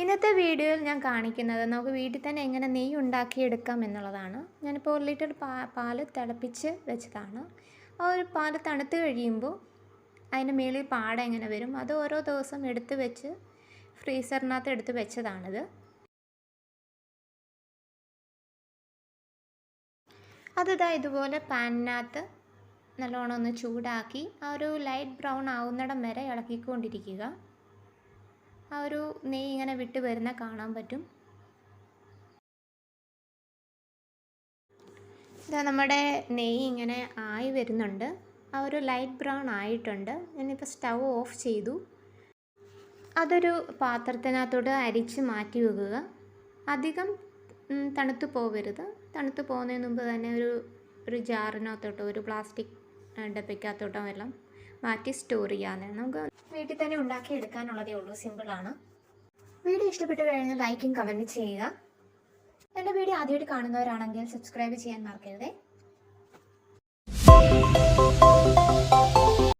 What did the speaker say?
ഇന്നത്തെ വീഡിയോയിൽ ഞാൻ കാണിക്കുന്നത് നമുക്ക് വീട്ടിൽ തന്നെ എങ്ങനെ നെയ്യ് ഉണ്ടാക്കിയെടുക്കാം എന്നുള്ളതാണ്. ഞാനിപ്പോൾ ഒരു ലിറ്റർ പാ പാൽ തിളപ്പിച്ച് വെച്ചതാണ്. ആ ഒരു പാൽ തണുത്ത് കഴിയുമ്പോൾ അതിന്റെ മേളിൽ പാട എങ്ങനെ വരും അത് ഓരോ ദിവസം എടുത്ത് വെച്ച് ഫ്രീസറിനകത്ത് എടുത്ത് വെച്ചതാണിത്. അതിതാ ഇതുപോലെ പാനിനകത്ത് നല്ലോണം ഒന്ന് ചൂടാക്കി ആ ഒരു ലൈറ്റ് ബ്രൗൺ ആവുന്നിടം വരെ ഇളക്കിക്കൊണ്ടിരിക്കുക. ആ ഒരു നെയ്യ് ഇങ്ങനെ വിട്ട് വരുന്ന കാണാൻ പറ്റും. ഇതാ നമ്മുടെ നെയ്യ് ഇങ്ങനെ ആയി വരുന്നുണ്ട്. ആ ഒരു ലൈറ്റ് ബ്രൗൺ ആയിട്ടുണ്ട്. ഞാനിപ്പോൾ സ്റ്റൗ ഓഫ് ചെയ്തു. അതൊരു പാത്രത്തിനകത്തോട് അരിച്ച് മാറ്റി വെക്കുക. അധികം തണുത്തു പോവരുത്. തണുത്തു പോകുന്നതിന് മുമ്പ് തന്നെ ഒരു ഒരു ജാറിനകത്തോട്ടോ ഒരു പ്ലാസ്റ്റിക് ഡപ്പയ്ക്കകത്തോട്ടോ എല്ലാം മാറ്റി സ്റ്റോർ ചെയ്യാവുന്നതാണ് നമുക്ക് വീട്ടിൽ തന്നെ ഉണ്ടാക്കി എടുക്കാനുള്ളതേ ഉള്ളൂ. സിമ്പിളാണ് വീഡിയോ ഇഷ്ടപ്പെട്ടു കഴിഞ്ഞാൽ ലൈക്കും കമന്റും ചെയ്യുക. എന്റെ വീഡിയോ ആദ്യമായിട്ട് കാണുന്നവരാണെങ്കിൽ സബ്സ്ക്രൈബ് ചെയ്യാൻ മറക്കരുതേ.